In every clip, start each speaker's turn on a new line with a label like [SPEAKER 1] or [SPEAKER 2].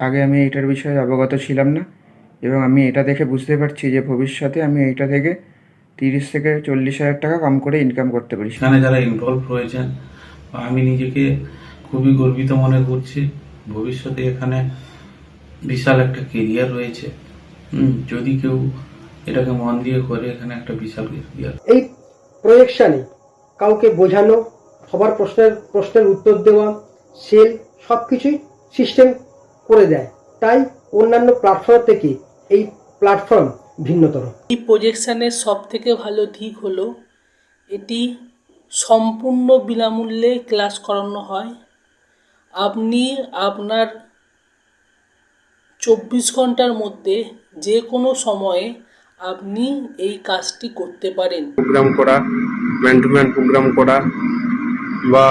[SPEAKER 1] আগে আমি এটার বিষয়ে অবগত ছিলাম না এবং আমি এটা দেখে বুঝতে পারছি যে ভবিষ্যতে আমি এইটা থেকে তিরিশ থেকে চল্লিশ হাজার টাকা কম করে ইনকাম করতে পারি।
[SPEAKER 2] সেখানে যারা ইনভলভ রয়েছেন আমি নিজেকে খুবই গর্বিত মনে করছি ভবিষ্যতে এখানে বিশাল একটা কেরিয়ার রয়েছে। যদি কেউ এটাকে মন দিয়ে করে এখানে একটা বিশাল কেরিয়ার
[SPEAKER 3] এই প্রজেকশানে কাউকে বোঝানো সবার প্রশ্নের প্রশ্নের উত্তর দেওয়া সেল সব কিছুই সিস্টেম করে দেয়। তাই অন্যান্য প্ল্যাটফর্ম থেকে এই প্ল্যাটফর্ম ভিন্নতর।
[SPEAKER 4] এই প্রজেকশানের সব থেকে ভালো দিক হলো এটি সম্পূর্ণ বিনামূল্যে ক্লাস করানো হয়। আপনি আপনার চব্বিশ ঘণ্টার মধ্যে যে কোনো সময়ে আপনি এই কাজটি করতে পারেন।
[SPEAKER 5] প্রোগ্রাম করা ম্যান টু ম্যান প্রোগ্রাম করা বা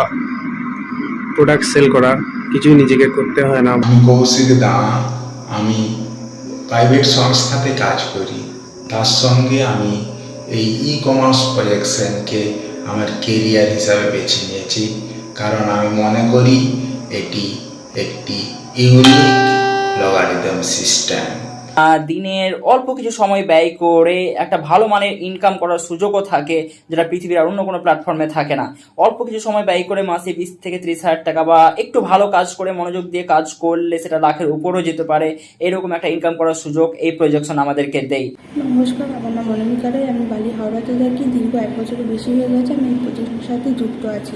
[SPEAKER 5] প্রোডাক্ট সেল করা কিছুই নিজেকে করতে হয় না।
[SPEAKER 6] কৌশিক দা, আমি প্রাইভেট সংস্থাতে কাজ করি। তার সঙ্গে আমি এই ই কমার্স প্রজেকশনকে আমার কেরিয়ার হিসাবে বেছে নিয়েছি। কারণ আমি মনে করি এটি একটি ইউনিক লগারিদম সিস্টেম
[SPEAKER 7] দিনের অল্প কিছু সময় ব্যয় করে একটা ভালো মানের ইনকাম করার সুযোগও থাকে, যেটা পৃথিবীর আর অন্য কোনো প্ল্যাটফর্মে থাকে না। অল্প কিছু সময় ব্যয় করে মাসে বিশ থেকে ত্রিশ হাজার টাকা বা একটু ভালো কাজ করে, মনোযোগ দিয়ে কাজ করলে সেটা লাখের উপরও যেতে পারে। এরকম একটা ইনকাম করার সুযোগ এই প্রজেকশন আমাদেরকে দেয়।
[SPEAKER 8] নমস্কার, আমার নাম অনামিকা রায়। আমি বালি হাওড়াতে থাকি। দীর্ঘ এক বছরের বেশি হয়ে গেছে আমি এই প্রজেক্টের সাথে যুক্ত আছি।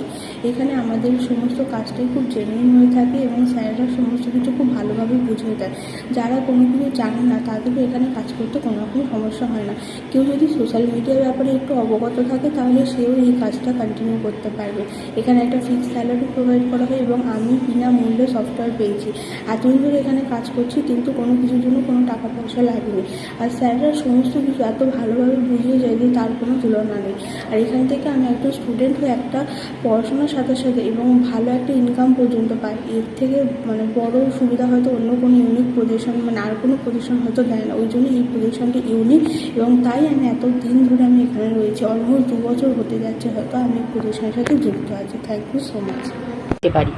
[SPEAKER 8] এখানে আমাদের সমস্ত কাজটাই খুব জেনুইন হয়ে থাকে এবং স্যাররা সমস্ত কিছু খুব ভালোভাবে বুঝিয়ে দেয়। যারা কোনো কিছু জানে না তাদেরও এখানে কাজ করতে কোনো রকম সমস্যা হয় না। কেউ যদি সোশ্যাল মিডিয়ার ব্যাপারে একটু অবগত থাকে, তাহলে সেও এই কাজটা কন্টিনিউ করতে পারবে। এখানে একটা ফিক্স স্যালারি প্রোভাইড করা হয় এবং আমি বিনামূল্যে সফটওয়্যার পেয়েছি। এতদিন ধরে এখানে কাজ করছি, কিন্তু কোনো কিছুর জন্য কোনো টাকা পয়সা লাগেনি। আর স্যাররা সমস্ত কিছু এত ভালোভাবে বুঝিয়ে যায় যে তার কোনো তুলনা নেই। আর এখান থেকে আমি একটা স্টুডেন্ট হয়ে একটা পড়াশোনার সাথে সাথে এবং ভালো একটা ইনকাম পর্যন্ত পাই। এর থেকে মানে বড় সুবিধা হয়তো অন্য কোনো ইউনিক পজিশন মানে আর কোনো পজিশন হয়তো দেয় না। ওই জন্য এই পজিশনটি ইউনিক এবং তাই আমি এত দিন ধরে আমি এখানে রয়েছি। অলমোস্ট দু বছর হতে যাচ্ছে হয়তো আমি এই পজিশনের সাথে যুক্ত আছি। থ্যাংক ইউ সো মাচ
[SPEAKER 9] করতে পারি।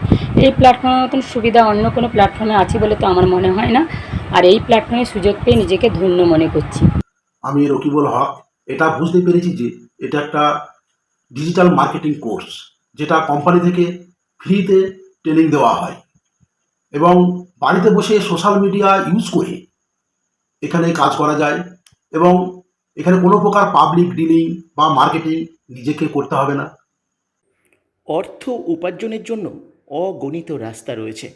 [SPEAKER 9] এই প্ল্যাটফর্মের মতন সুবিধা অন্য কোনো প্ল্যাটফর্মে আছে বলে তো আমার মনে হয় না। আর এই প্ল্যাটফর্মে সুযোগ পেয়ে নিজেকে ধন্য মনে করছি।
[SPEAKER 10] আমি রকিবুল হক। এটা বুঝতে পেরেছি যে এটা একটা ডিজিটাল মার্কেটিং কোর্স যেটা কোম্পানি থেকে ফ্রিতে ট্রেনিং দেওয়া হয়। এবং বাড়িতে বসে সোশ্যাল মিডিয়া ইউজ করে এখানে কাজ করা যায় এবং এখানে কোনো প্রকার পাবলিক ডিলিং বা মার্কেটিং নিজেকে করতে হবে না।
[SPEAKER 11] অর্থ উপার্জনের জন্য অগণিত রাস্তা রয়েছে।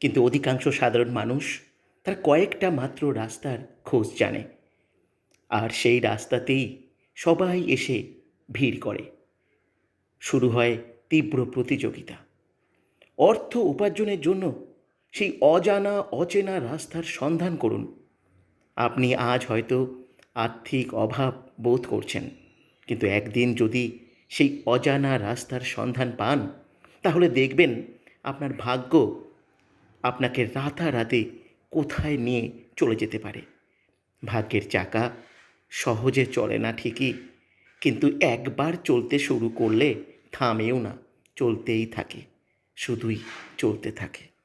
[SPEAKER 11] কিন্তু অধিকাংশ সাধারণ মানুষ তার কয়েকটা মাত্র রাস্তার খোঁজ জানে। আর সেই রাস্তাতেই সবাই এসে ভিড় করে। শুরু হয় তীব্র প্রতিযোগিতা। অর্থ উপার্জনের জন্য সেই অজানা, অচেনা রাস্তার সন্ধান করুন। আপনি আজ হয়তো আর্থিক অভাব বোধ করছেন। কিন্তু একদিন যদি সেই অজানা রাস্তার সন্ধান পান, তাহলে দেখবেন আপনার ভাগ্য আপনাকে রাতারাতি কোথায় নিয়ে চলে যেতে পারে। ভাগ্যের চাকা সহজে চলে না ঠিকই, কিন্তু একবার চলতে শুরু করলে থামেও না, চলতেই থাকে, শুধুই চলতে থাকে।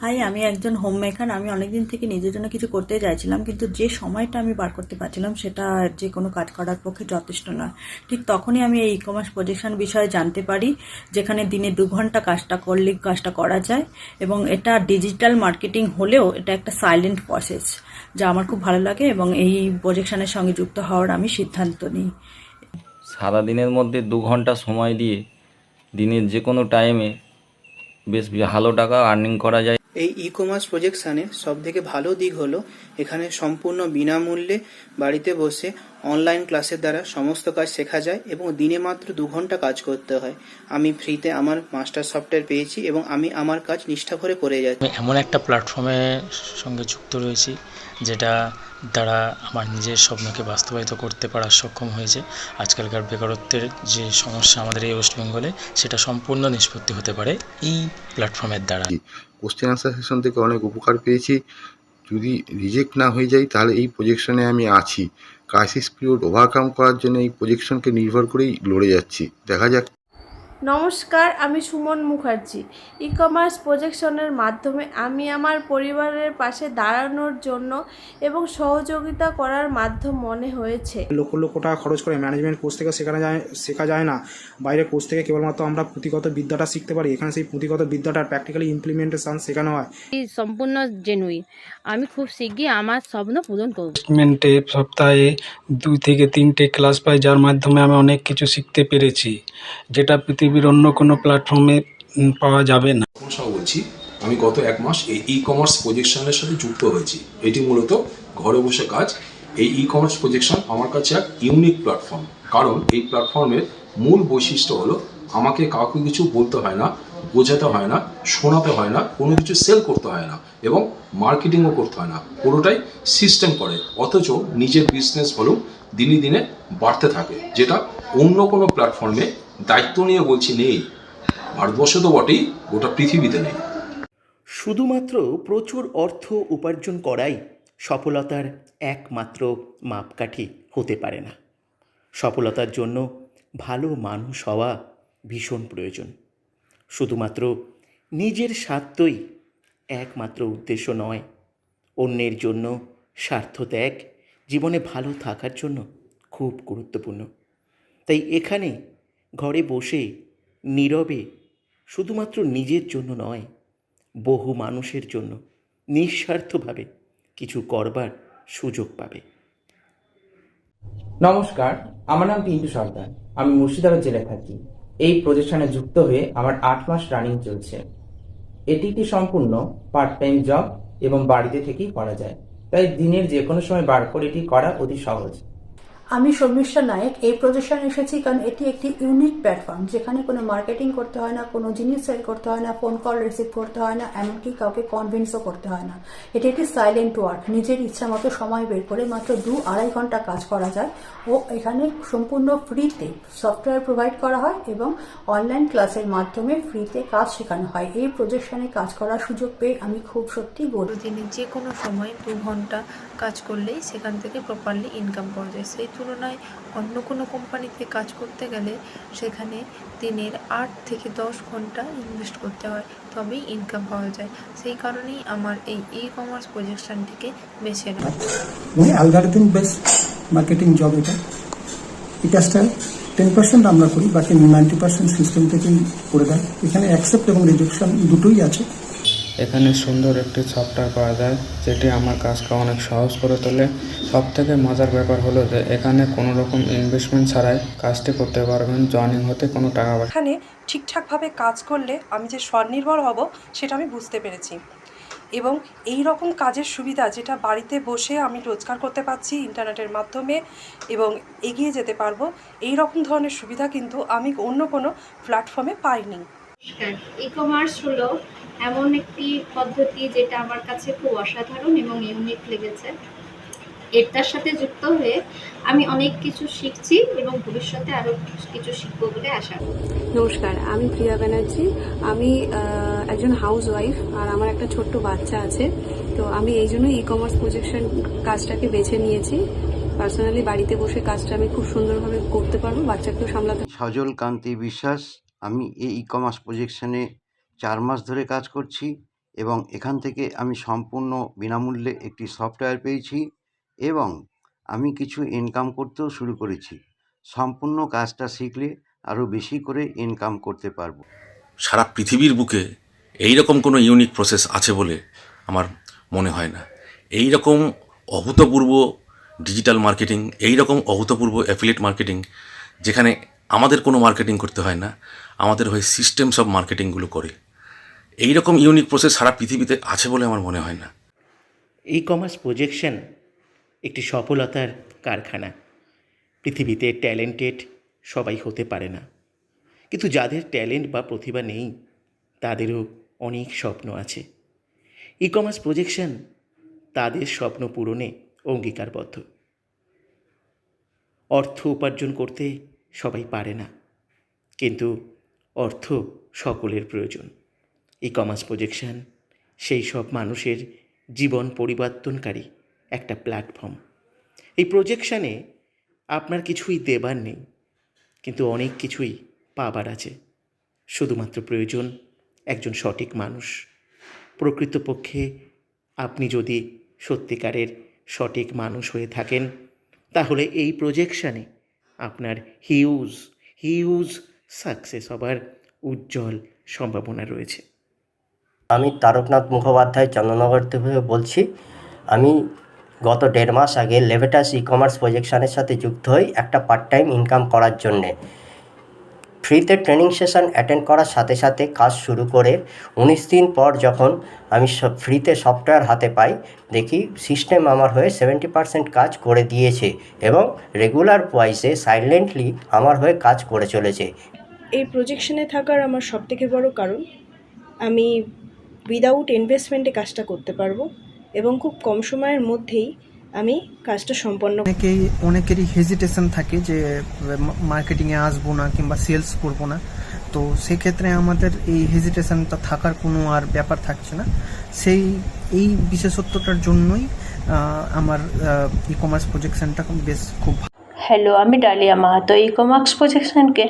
[SPEAKER 12] হাই, আমি একজন হোম মেকার আমি অনেকদিন থেকে নিজের জন্য কিছু করতে চাইছিলাম, কিন্তু যে সময়টা আমি বার করতে পারছিলাম সেটা যে কোনো কাজ করার পক্ষে যথেষ্ট নয়। ঠিক তখনই আমি এই ই কমার্স প্রজেকশন বিষয়ে জানতে পারি, যেখানে দিনে দু ঘণ্টা কাজটা করলে, কাজটা করা যায়, এবং এটা ডিজিটাল মার্কেটিং হলেও এটা একটা সাইলেন্ট প্রসেস যা আমার খুব ভালো লাগে এবং এই প্রজেকশনের সঙ্গে যুক্ত হওয়ার আমি সিদ্ধান্ত নিই।
[SPEAKER 13] সারাদিনের মধ্যে দু ঘণ্টা সময় দিয়ে দিনের যে কোনো টাইমে বেশ ভালো টাকা আর্নিং করা যায়।
[SPEAKER 14] এই ই কমার্স প্রজেকশানে সব থেকে ভালো দিক হলো, এখানে সম্পূর্ণ বিনামূল্যে বাড়িতে বসে অনলাইন ক্লাসের দ্বারা সমস্ত কাজ শেখা যায় এবং দিনে মাত্র দু ঘণ্টা কাজ করতে হয়। আমি ফ্রিতে আমার মাস্টার সফটওয়্যার পেয়েছি এবং আমি আমার কাজ নিষ্ঠা করে করে যাচ্ছি।
[SPEAKER 15] আমি এমন একটা প্ল্যাটফর্মের সঙ্গে যুক্ত রয়েছি যেটা দ্বারা আমার নিজের স্বপ্নকে বাস্তবায়িত করতে পারার সক্ষম হয়েছে। আজকালকার বেকারত্বের যে সমস্যা আমাদের এই ওয়েস্ট বেঙ্গলে সেটা সম্পূর্ণ নিষ্পত্তি হতে পারে এই প্ল্যাটফর্মের দ্বারা।
[SPEAKER 5] কোশ্চেন আনসার সেশন থেকে অনেক উপকার পেয়েছি। যদি রিজেক্ট না হয়ে যায় তাহলে এই প্রজেকশনে আমি আছি। ক্রাইসিস পিরিয়ড ওভারকাম করার জন্য এই প্রজেকশনকে নির্ভর করেই লড়ে যাচ্ছি। দেখা যাক।
[SPEAKER 16] নমস্কার আমি সুমন মুখার্জি। ই কমার্স প্রজেকশনের মাধ্যমে আমি আমার পরিবারের পাশে দাঁড়ানোর জন্য এবং সহযোগিতা করার মাধ্যম মনে হয়েছে।
[SPEAKER 17] লক্ষ লক্ষ টাকা খরচ করে ম্যানেজমেন্ট কোর্স থেকে শেখানো যায় শেখা যায় না। বাইরে কোর্স থেকে কেবলমাত্র আমরা পুঁথিগত বিদ্যাটা শিখতে পারি। এখানে সেই পুঁথিগত বিদ্যাটার প্র্যাকটিক্যালি ইমপ্লিমেন্টেশন শেখানো হয়।
[SPEAKER 18] এই সম্পূর্ণ জেনুইন আমি খুব শিগগির আমার স্বপ্ন পূরণ করব।
[SPEAKER 19] ইনভেস্টমেন্টে সপ্তাহে দুই থেকে তিনটে ক্লাস পাই যার মাধ্যমে আমি অনেক কিছু শিখতে পেরেছি। যেটা পৃথিবীর অন্য কোনো প্ল্যাটফর্মে পাওয়া যাবে না।
[SPEAKER 20] বলছি? আমি গত এক মাস এই ই কমার্স প্রজেকশনের সাথে যুক্ত হয়েছি। এটি মূলত ঘরে বসে কাজ। এই ই কমার্স প্রজেকশন আমার কাছে এক ইউনিক প্ল্যাটফর্ম কারণ এই প্ল্যাটফর্মের মূল বৈশিষ্ট্য হলো, আমাকে কাউকে কিছু বলতে হয় না, বোঝাতে হয় না, শোনাতে হয় না, কোনো কিছু সেল করতে হয় না এবং মার্কেটিংও করতে হয় না। পুরোটাই সিস্টেম করে, অথচ নিজের বিজনেস ভলিউম দিনে দিনে বাড়তে থাকে, যেটা অন্য কোনো প্ল্যাটফর্মে দায়িত্ব নিয়ে বলছি নেই। ভারতবর্ষে তো বটেই, গোটা পৃথিবীতে নেই।
[SPEAKER 11] শুধুমাত্র প্রচুর অর্থ উপার্জন করাই সফলতার একমাত্র মাপকাঠি হতে পারে না। সফলতার জন্য ভালো মানুষ হওয়া ভীষণ প্রয়োজন। শুধুমাত্র নিজের স্বার্থই একমাত্র উদ্দেশ্য নয়, অন্যের জন্য স্বার্থ ত্যাগ জীবনে ভালো থাকার জন্য খুব গুরুত্বপূর্ণ। তাই এখানে ঘরে বসে, নীরবে, শুধুমাত্র নিজের জন্য নয়, বহু মানুষের জন্য নিঃস্বার্থভাবে কিছু করবার সুযোগ পাবে।
[SPEAKER 21] নমস্কার, আমার নাম পিন্টু সর্দার। আমি মুর্শিদাবাদ জেলায় থাকি। এই প্রতিষ্ঠানে যুক্ত হয়ে আমার আট মাস রানিং চলছে। এটি একটি সম্পূর্ণ পার্ট টাইম জব এবং বাড়িতে থেকেই করা যায়। তাই দিনের যে কোনো সময় বার করে এটি করা অতি সহজ।
[SPEAKER 22] আমি শর্মিষ্ঠা নায়ক, এই প্রজেকশনে এসেছি কারণ এটি একটি ইউনিক প্ল্যাটফর্ম যেখানে কোনো মার্কেটিং করতে হয় না, কোনো জিনিস সেল করতে হয় না ফোন কল রিসিভ করতে হয় না, এমনকি কাউকে কনভিন্সও করতে হয় না। এটি একটি সাইলেন্ট ওয়ার্ক নিজের ইচ্ছা মতো সময় বের করে মাত্র দু আড়াই ঘণ্টা কাজ করা যায় ও এখানে সম্পূর্ণ ফ্রিতে সফটওয়্যার প্রোভাইড করা হয় এবং অনলাইন ক্লাসের মাধ্যমে ফ্রিতে কাজ শেখানো হয়। এই প্রজেকশনে কাজ করার সুযোগ পেয়ে আমি খুব সত্যি গর্বিত।
[SPEAKER 23] যে কোনো সময় দু ঘণ্টা কাজ করলেই সেখান থেকে প্রপারলি ইনকাম পাওয়া যায়। সেই তুলনায় অন্য কোনো কোম্পানিতে কাজ করতে গেলে সেখানে দিনের আট থেকে দশ ঘণ্টা ইনভেস্ট করতে হয়, তবেই ইনকাম পাওয়া যায়। সেই কারণেই আমার এই ই কমার্স প্রজেকশনটিকে বেছে নেওয়া।
[SPEAKER 24] মানে মার্কেটিং জব এটা। এটা টেন পার্সেন্ট আমরা করি, বাকি নাইনটি পার্সেন্ট সিস্টেম থেকেই করে দেয়। এখানে অ্যাকসেপ্ট এবং রিজেকশন দুটোই আছে।
[SPEAKER 1] এখানে সুন্দর একটি সফটওয়্যার পাওয়া যায়, যেটি আমার কাজকে অনেক সহজ করে তোলে। সব থেকে মজার ব্যাপার হলো যে, এখানে কোনো রকম ইনভেস্টমেন্ট ছাড়াই কাজটি করতে পারবেন জয়েনিং হতে কোনো টাকা পয়সা।
[SPEAKER 25] এখানে ঠিকঠাকভাবে কাজ করলে আমি যে স্বনির্ভর হব, সেটা আমি বুঝতে পেরেছি। এবং এই রকম কাজের সুবিধা, যেটা বাড়িতে বসে আমি রোজগার করতে পারছি ইন্টারনেটের মাধ্যমে এবং এগিয়ে যেতে পারব, এই রকম ধরনের সুবিধা কিন্তু আমি অন্য কোনো প্ল্যাটফর্মে পাইনি।
[SPEAKER 26] ই কমার্স হলো এমন একটি পদ্ধতি যেটা আমার কাছে খুব অসাধারণ এবং ইউনিক লেগেছে। এটার সাথে যুক্ত হয়ে আমি অনেক কিছু শিখছি এবং ভবিষ্যতে আরও কিছু শিখব বলে আশা করি।
[SPEAKER 27] নমস্কার আমি প্রিয়া ব্যানার্জি। আমি আহ, একজন হাউস ওয়াইফ আর আমার একটা ছোট্ট বাচ্চা আছে। তো আমি এই জন্য ই কমার্স প্রজেকশন কাজটাকে বেছে নিয়েছি। পার্সোনালি বাড়িতে বসে কাজটা আমি খুব সুন্দরভাবে করতে পারব বাচ্চাকেও সামলাতে
[SPEAKER 28] সজল কান্তি বিশ্বাস আমি এই ই কমার্স প্রজেকশনে চার মাস ধরে কাজ করছি এবং এখান থেকে আমি সম্পূর্ণ বিনামূল্যে একটি সফটওয়্যার পেয়েছি এবং আমি কিছু ইনকাম করতেও শুরু করেছি। সম্পূর্ণ কাজটা শিখলে আরও বেশি করে ইনকাম করতে পারব।
[SPEAKER 29] সারা পৃথিবীর বুকে এই রকম কোনো ইউনিক প্রসেস আছে বলে আমার মনে হয় না। এই রকম অভূতপূর্ব ডিজিটাল মার্কেটিং এই রকম অভূতপূর্ব অ্যাফিলেট মার্কেটিং যেখানে আমাদের কোনো মার্কেটিং করতে হয় না। আমাদের হয়ে সিস্টেম সব মার্কেটিংগুলো করে। এই রকম ইউনিক প্রসেস সারা পৃথিবীতে আছে বলে আমার মনে হয় না।
[SPEAKER 11] ই কমার্স প্রজেকশন একটি সফলতার কারখানা। পৃথিবীতে ট্যালেন্টেড সবাই হতে পারে না। কিন্তু যাদের ট্যালেন্ট বা প্রতিভা নেই, তাদেরও অনেক স্বপ্ন আছে। ই কমার্স প্রজেকশন তাদের স্বপ্ন পূরণে অঙ্গীকারবদ্ধ। অর্থ উপার্জন করতে সবাই পারে না। কিন্তু অর্থ সকলের প্রয়োজন। ই কমার্স প্রজেকশন, সেই সব মানুষের জীবন পরিবর্তনকারী একটা প্ল্যাটফর্ম। এই প্রজেকশানে আপনার কিছুই দেবার নেই, কিন্তু অনেক কিছুই পাবার আছে। শুধুমাত্র প্রয়োজন একজন সঠিক মানুষ। প্রকৃতপক্ষে আপনি যদি সত্যিকারের সঠিক মানুষ হয়ে থাকেন, তাহলে এই প্রজেকশানে আপনার হিউজ হিউজ সাকসেস হবার উজ্জ্বল সম্ভাবনা রয়েছে।
[SPEAKER 30] আমি তারকনাথ মুখোপাধ্যায়, চন্দ্রনগর থেকে বলছি, আমি গত দেড় মাস আগে লেভেটাস ই কমার্স প্রজেকশনের সাথে যুক্ত হই একটা পার্ট টাইম ইনকাম করার জন্যে। ফ্রিতে ট্রেনিং সেশন অ্যাটেন্ড করার সাথে সাথে কাজ শুরু করে উনিশ দিন পর যখন আমি ফ্রিতে সফটওয়্যার হাতে পাই, দেখি সিস্টেম আমার হয়ে সেভেন্টি পার্সেন্ট কাজ করে দিয়েছে এবং রেগুলার ওয়াইজে সাইলেন্টলি আমার হয়ে কাজ করে চলেছে।
[SPEAKER 31] এই প্রজেকশনে থাকার আমার সবথেকে বড় কারণ, আমি উইদাউট ইনভেস্টমেন্টে কাজটা করতে পারব এবং খুব কম সময়ের মধ্যেই আমি কাজটা সম্পন্ন
[SPEAKER 32] অনেকেই, অনেকেরই হেজিটেশন থাকে যে মার্কেটিংয়ে আসব না কিংবা সেলস করব না। তো সেক্ষেত্রে আমাদের এই হেজিটেশনটা থাকার কোনো আর ব্যাপার থাকছে না। সেই, এই বিশেষত্বটার জন্যই আমার ই কমার্স প্রজেকশনটা বেশ খুব
[SPEAKER 33] হ্যালো, আমি ডালিয়া মাহাতো। ই কমার্স প্রজেকশনকে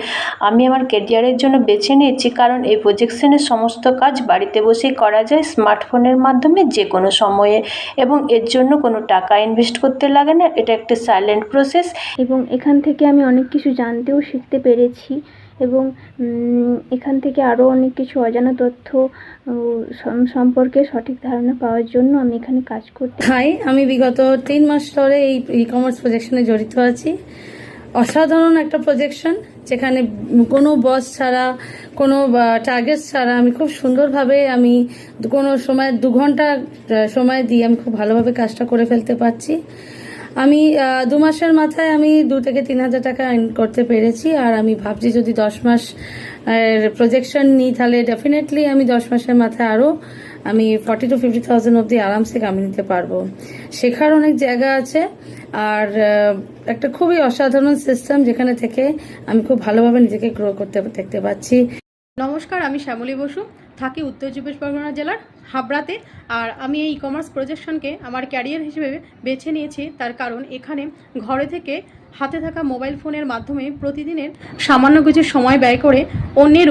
[SPEAKER 33] আমি আমার কেরিয়ারের জন্য বেছে নিয়েছি কারণ এই প্রজেকশনের সমস্ত কাজ বাড়িতে বসেই করা যায় স্মার্টফোনের মাধ্যমে যে কোনো সময়ে। এবং এর জন্য কোনো টাকা ইনভেস্ট করতে লাগে না, এটা একটা সাইলেন্ট প্রসেস
[SPEAKER 34] এবং এখান থেকে আমি অনেক কিছু জানতেও শিখতে পেরেছি। এবং এখান থেকে আরও অনেক কিছু অজানা তথ্য সম্পর্কে সঠিক ধারণা পাওয়ার জন্য আমি এখানে কাজ করতে
[SPEAKER 35] হাই, আমি বিগত তিন মাস ধরে এই ই কমার্স প্রজেকশনে জড়িত আছি। অসাধারণ একটা প্রজেকশন যেখানে কোনো বস ছাড়া, কোনো টার্গেট ছাড়া আমি খুব সুন্দরভাবে আমি কোনো সময় দু ঘণ্টা সময় দিয়ে আমি খুব ভালোভাবে কাজটা করে ফেলতে পারছি। আমি দু মাসের মাথায় আমি দু থেকে তিন হাজার টাকা earn করতে পেরেছি, আর আমি ভাবছি যদি দশ মাস প্রজেকশন নিই, তাহলে ডেফিনেটলি আমি দশ মাসের মাথায় আরও আমি ফর্টি টু ফিফটি থাউজেন্ড অবধি আরামসে কামিয়ে নিতে পারব। শেখার অনেক জায়গা আছে, আর একটা খুবই অসাধারণ সিস্টেম যেখানে থেকে আমি খুব ভালোভাবে নিজেকে গ্রো করতে, দেখতে পাচ্ছি।
[SPEAKER 36] নমস্কার, আমি শ্যামলী বসু। থাকি উত্তর চব্বিশ পরগনা জেলার হাবড়াতে। আর আমি এই ই কমার্স প্রজেকশনকে আমার ক্যারিয়ার হিসেবে বেছে নিয়েছি। তার কারণ এখানে ঘরে থেকে হাতে থাকা মোবাইল ফোনের মাধ্যমে প্রতিদিনের সামান্য কিছু সময় ব্যয় করে অন্যের